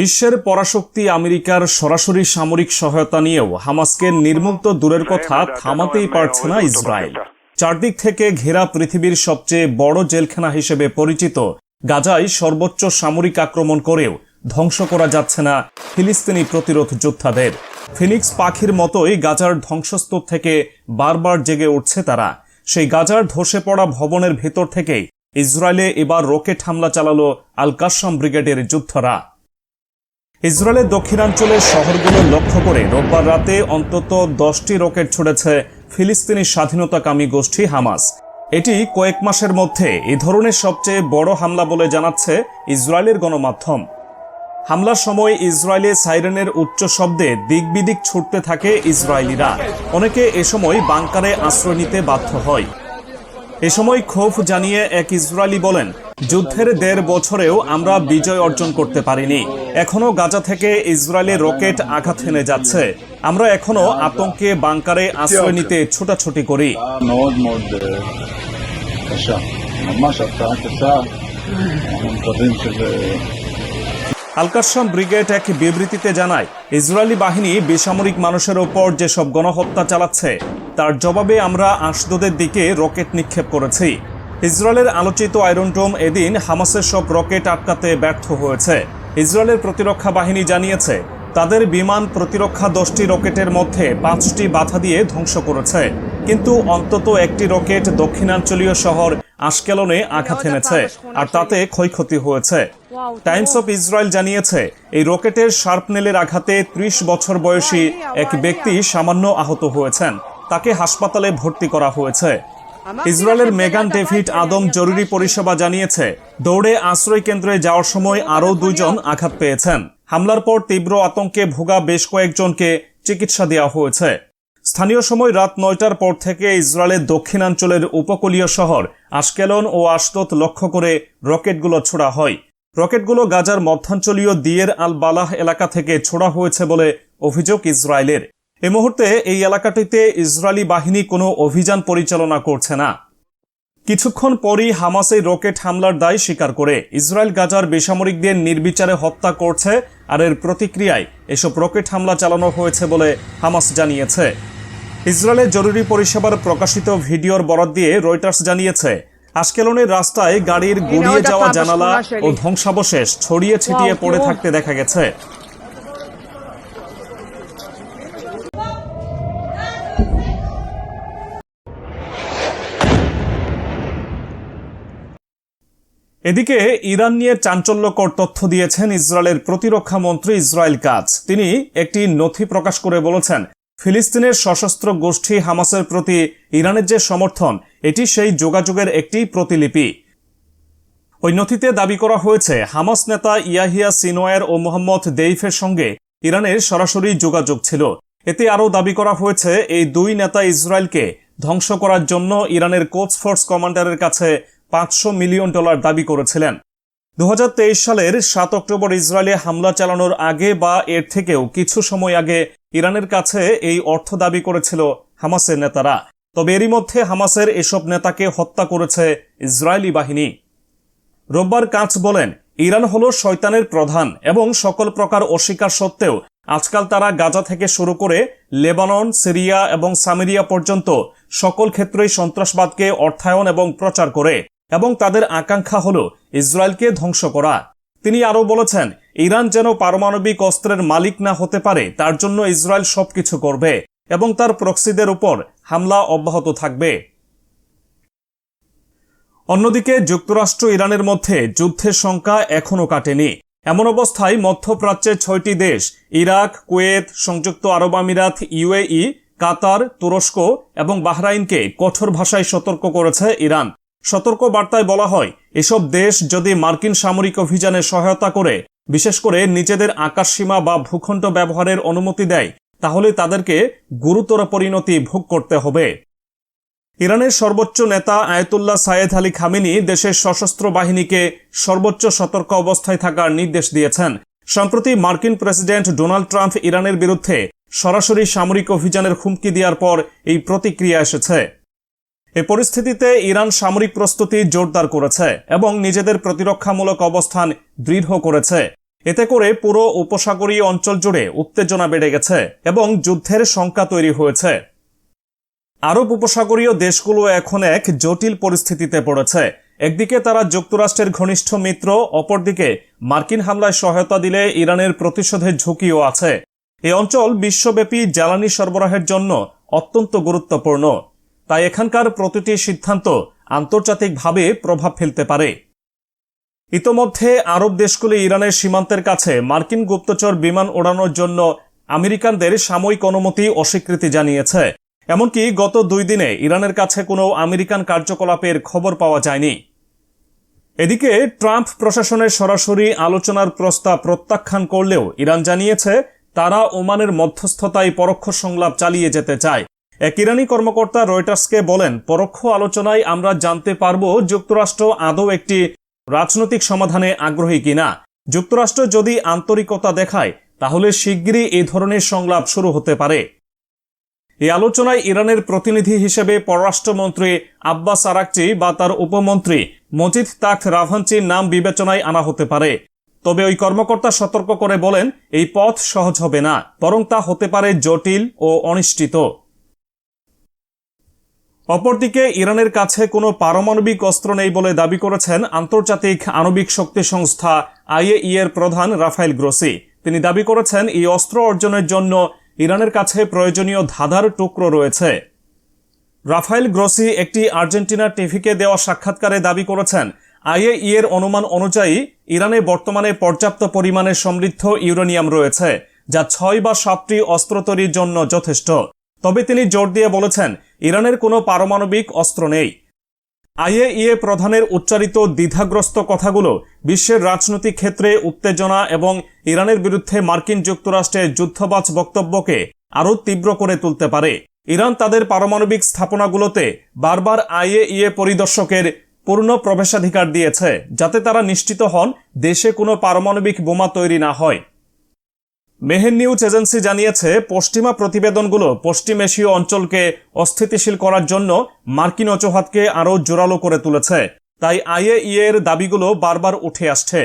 বিশ্বের পরাশক্তি আমেরিকার সরাসরি সামরিক সহায়তা নিয়েও হামাসকে নির্মূল তো দূরের কথা থামাতেই পারছে না ইসরায়েল। চারদিক থেকে ঘেরা পৃথিবীর সবচেয়ে বড় জেলখানা হিসেবে পরিচিত গাজায় সর্বোচ্চ সামরিক আক্রমণ করেও ধ্বংস করা যাচ্ছে না ফিলিস্তিনি প্রতিরোধ যোদ্ধাদের। ফিনিক্স পাখির মতোই গাজার ধ্বংসস্তূপ থেকে বারবার জেগে উঠছে তারা। সেই গাজার ধসে পড়া ভবনের ভেতর থেকেই ইসরায়েলে এবার রকেট হামলা চালালো আল কাসাম ব্রিগেডের যুদ্ধরা। ইসরায়েলের দক্ষিণাঞ্চলের শহরগুলো লক্ষ্য করে রোববার রাতে অন্তত দশটি রকেট ছুড়েছে ফিলিস্তিনি স্বাধীনতাকামী গোষ্ঠী হামাস। এটি কয়েক মাসের মধ্যে এ ধরনের সবচেয়ে বড় হামলা বলে জানাচ্ছে ইসরায়েলের গণমাধ্যম। হামলার সময় ইসরায়েলে সাইরেনের উচ্চ শব্দে দিকবিদিক ছুটতে থাকে ইসরায়েলিরা। অনেকে এ সময় বাংকারে আশ্রয় নিতে বাধ্য হয়। এ সময় ক্ষোভ জানিয়ে এক ইসরায়েলি বলেন, যুদ্ধের দেড় বছরেও আমরা বিজয় অর্জন করতে পারিনি। এখনও গাজা থেকে ইসরায়েলে রকেট আঘাত হেনে যাচ্ছে। আমরা এখনও আতঙ্কে বাংকারে আশ্রয় নিতে ছোটাছুটি করি। আলকাসাম ব্রিগেড এক বিবৃতিতে জানায়, ইসরায়েলি বাহিনী বেসামরিক মানুষের ওপর যেসব গণহত্যা চালাচ্ছে, তার জবাবে আমরা আশদোদের দিকে রকেট নিক্ষেপ করেছি। ইসরায়েলের আলোচিত আয়রন ডোম এদিন হামাসের সব রকেট আটকাতে ব্যর্থ হয়েছে। ইসরায়েলের প্রতিরক্ষা বাহিনী জানিয়েছে তাদের বিমান প্রতিরক্ষা দশটি রকেটের মধ্যে পাঁচটি বাধা দিয়ে ধ্বংস করেছে। কিন্তু অন্তত একটি রকেট দক্ষিণাঞ্চলীয় শহর আশকেলনে আঘাত এনেছে আর তাতে ক্ষয়ক্ষতি হয়েছে। টাইমস অফ ইসরায়েল জানিয়েছে এই রকেটের শার্পনেলের আঘাতে ত্রিশ বছর বয়সী এক ব্যক্তি সামান্য আহত হয়েছেন। তাকে হাসপাতালে ভর্তি করা হয়েছে। ইসরায়েলের মেগান ডেভিড আদম জরুরি পরিষেবা জানিয়েছে দৌড়ে আশ্রয় কেন্দ্রে যাওয়ার সময় আরও দুইজন আঘাত পেয়েছেন। হামলার পর তীব্র আতঙ্কে ভোগা বেশ কয়েকজনকে চিকিৎসা দেওয়া হয়েছে। স্থানীয় সময় রাত নয়টার পর থেকে ইসরায়েলের দক্ষিণাঞ্চলের উপকূলীয় শহর আশকেলন ও আশদত লক্ষ্য করে রকেটগুলো ছোড়া হয়। রকেটগুলো গাজার মধ্যাঞ্চলীয় দিয়ের আল বালাহ এলাকা থেকে ছোড়া হয়েছে বলে অভিযোগ ইসরায়েলের। এ মুহূর্তে এই এলাকাটিতে ইসরায়েলি বাহিনী কোনো অভিযান পরিচালনা করছে না। কিছুক্ষণ পরই হামাস রকেট হামলার দায় স্বীকার করে ইসরায়েল গাজার বেসামরিকদের নির্বিচারে হত্যা করছে আর এর প্রতিক্রিয়ায় এসব রকেট হামলা চালানো হয়েছে বলে হামাস জানিয়েছে। ইসরায়েলের জরুরি পরিষেবার প্রকাশিত ভিডিওর বরাদ দিয়ে রয়টার্স জানিয়েছে আশকেলনের রাস্তায় গাড়ির গড়িয়ে যাওয়া জানালা ও ধ্বংসাবশেষ ছড়িয়ে ছিটিয়ে পড়ে থাকতে দেখা গেছে। এদিকে ইরান নিয়ে চাঞ্চল্যকর তথ্য দিয়েছেন ইসরায়েলের প্রতিরক্ষা মন্ত্রী ইসরায়েল কাজ তিনি একটি নথি প্রকাশ করে বলেছেন, ফিলিস্তিনের সশস্ত্র গোষ্ঠী হামাসের প্রতি ইরানের যে সমর্থন, এটি সেই যোগাযোগের একটি প্রতিলিপি। ওই নথিতে দাবি করা হয়েছে, হামাস নেতা ইয়াহিয়া সিনোয়ার ও মোহাম্মদ দেইফের সঙ্গে ইরানের সরাসরি যোগাযোগ ছিল। এতে আরও দাবি করা হয়েছে, এই দুই নেতা ইসরায়েলকে ধ্বংস করার জন্য ইরানের কোচ ফোর্স কমান্ডারের কাছে পাঁচশো মিলিয়ন ডলার দাবি করেছিলেন। দু হাজার তেইশ সালের সাত অক্টোবর ইসরায়েলে হামলা চালানোর আগে বা এর থেকেও কিছু সময় আগে ইরানের কাছে এই অর্থ দাবি করেছিল হামাসের নেতারা। তবে এরই মধ্যে হামাসের এসব নেতাকে হত্যা করেছে ইসরায়েলি বাহিনী। রোববার কাঁচ বলেন, ইরান হল শয়তানের প্রধান এবং সকল প্রকার অস্বীকার সত্ত্বেও আজকাল তারা গাজা থেকে শুরু করে লেবানন, সিরিয়া এবং সামেরিয়া পর্যন্ত সকল ক্ষেত্রেই সন্ত্রাসবাদকে অর্থায়ন এবং প্রচার করে। এবং তাদের আকাঙ্ক্ষা হল ইসরায়েলকে ধ্বংস করা। তিনি আরও বলেছেন, ইরান যেন পারমাণবিক অস্ত্রের মালিক না হতে পারে, তার জন্য ইসরায়েল সবকিছু করবে এবং তার প্রক্সিদের উপর হামলা অব্যাহত থাকবে। অন্যদিকে, যুক্তরাষ্ট্র ইরানের মধ্যে যুদ্ধের সংখ্যা এখনও কাটেনি। এমন অবস্থায় মধ্যপ্রাচ্যের ছয়টি দেশ, ইরাক, কুয়েত, সংযুক্ত আরব আমিরাত, ইউএই, কাতার, তুরস্ক এবং বাহরাইনকে কঠোর ভাষায় সতর্ক করেছে ইরান। সতর্ক বার্তায় বলা হয়, এসব দেশ যদি মার্কিন সামরিক অভিযানে সহায়তা করে, বিশেষ করে নিজেদের আকাশসীমা বা ভূখণ্ড ব্যবহারের অনুমতি দেয়, তাহলে তাদেরকে গুরুতর পরিণতি ভোগ করতে হবে। ইরানের সর্বোচ্চ নেতা আয়তুল্লাহ সায়েদ আলী খামিনি দেশের সশস্ত্র বাহিনীকে সর্বোচ্চ সতর্ক অবস্থায় থাকার নির্দেশ দিয়েছেন। সম্প্রতি মার্কিন প্রেসিডেন্ট ডোনাল্ড ট্রাম্প ইরানের বিরুদ্ধে সরাসরি সামরিক অভিযানের হুমকি দেওয়ার পর এই প্রতিক্রিয়া এসেছে। এ পরিস্থিতিতে ইরান সামরিক প্রস্তুতি জোরদার করেছে এবং নিজেদের প্রতিরক্ষামূলক অবস্থান দৃঢ় করেছে। এতে করে পুরো উপসাগরীয় অঞ্চল জুড়ে উত্তেজনা বেড়ে গেছে এবং যুদ্ধের শঙ্কা তৈরি হয়েছে। আরব উপসাগরীয় দেশগুলো এখন এক জটিল পরিস্থিতিতে পড়েছে। একদিকে তারা যুক্তরাষ্ট্রের ঘনিষ্ঠ মিত্র, অপরদিকে মার্কিন হামলায় সহায়তা দিলে ইরানের প্রতিশোধের ঝুঁকিও আছে। এই অঞ্চল বিশ্বব্যাপী জ্বালানি সরবরাহের জন্য অত্যন্ত গুরুত্বপূর্ণ। তাই এখানকার প্রতিটি সিদ্ধান্ত আন্তর্জাতিকভাবে প্রভাব ফেলতে পারে। ইতোমধ্যে আরব দেশগুলি ইরানের সীমান্তের কাছে মার্কিন গুপ্তচর বিমান ওড়ানোর জন্য আমেরিকানদের সাময়িক অনুমতি অস্বীকৃতি জানিয়েছে। এমনকি গত দুই দিনে ইরানের কাছে কোনো আমেরিকান কার্যকলাপের খবর পাওয়া যায়নি। এদিকে ট্রাম্প প্রশাসনের সরাসরি আলোচনার প্রস্তাব প্রত্যাখ্যান করলেও ইরান জানিয়েছে, তারা ওমানের মধ্যস্থতায় পরোক্ষ সংলাপ চালিয়ে যেতে চায়। এক ইরানি কর্মকর্তা রয়টার্সকে বলেন, পরোক্ষ আলোচনায় আমরা জানতে পারব যুক্তরাষ্ট্র আদৌ একটি রাজনৈতিক সমাধানে আগ্রহী কিনা। যুক্তরাষ্ট্র যদি আন্তরিকতা দেখায়, তাহলে শিগগিরই এই ধরনের সংলাপ শুরু হতে পারে। এই আলোচনায় ইরানের প্রতিনিধি হিসেবে পররাষ্ট্রমন্ত্রী আব্বাস আরাকচি বা তার উপমন্ত্রী মজিদ তাক রাভাঞ্চির নাম বিবেচনায় আনা হতে পারে। তবে ওই কর্মকর্তা সতর্ক করে বলেন, এই পথ সহজ হবে না, বরং তা হতে পারে জটিল ও অনিশ্চিত। অপরদিকে ইরানের কাছে কোনো পারমাণবিক অস্ত্র নেই বলে দাবি করেছেন আন্তর্জাতিক আণবিক শক্তি সংস্থা আইএই এর প্রধান রাফাইল গ্রোসি। তিনি দাবি করেছেন, এই অস্ত্র অর্জনের জন্য ইরানের কাছে প্রয়োজনীয় ধাঁধার টুকরো রয়েছে। রাফাইল গ্রোসি একটি আর্জেন্টিনা টিভিকে দেওয়া সাক্ষাৎকারে দাবি করেছেন, আইএই এর অনুমান অনুযায়ী ইরানে বর্তমানে পর্যাপ্ত পরিমাণে সমৃদ্ধ ইউরেনিয়াম রয়েছে, যা ছয় বা সাতটি অস্ত্র তৈরির জন্য যথেষ্ট। তবে তিনি জোর দিয়ে বলেছেন, ইরানের কোনো পারমাণবিক অস্ত্র নেই। আইএইএ প্রধানের উচ্চারিত দ্বিধাগ্রস্ত কথাগুলো বিশ্বের রাজনৈতিক ক্ষেত্রে উত্তেজনা এবং ইরানের বিরুদ্ধে মার্কিন যুক্তরাষ্ট্রের যুদ্ধবাজ বক্তব্যকে আরও তীব্র করে তুলতে পারে। ইরান তাদের পারমাণবিক স্থাপনাগুলোতে বারবার আইএইএ পরিদর্শকের পূর্ণ প্রবেশাধিকার দিয়েছে, যাতে তারা নিশ্চিত হন দেশে কোনো পারমাণবিক বোমা তৈরি না হয়। মেহের নিউজ এজেন্সি জানিয়েছে, পশ্চিমা প্রতিবেদনগুলো পশ্চিম এশীয় অঞ্চলকে অস্থিতিশীল করার জন্য মার্কিন অজুহাতকে আরও জোরালো করে তুলেছে। তাই আইএ এর দাবিগুলো বারবার উঠে আসছে।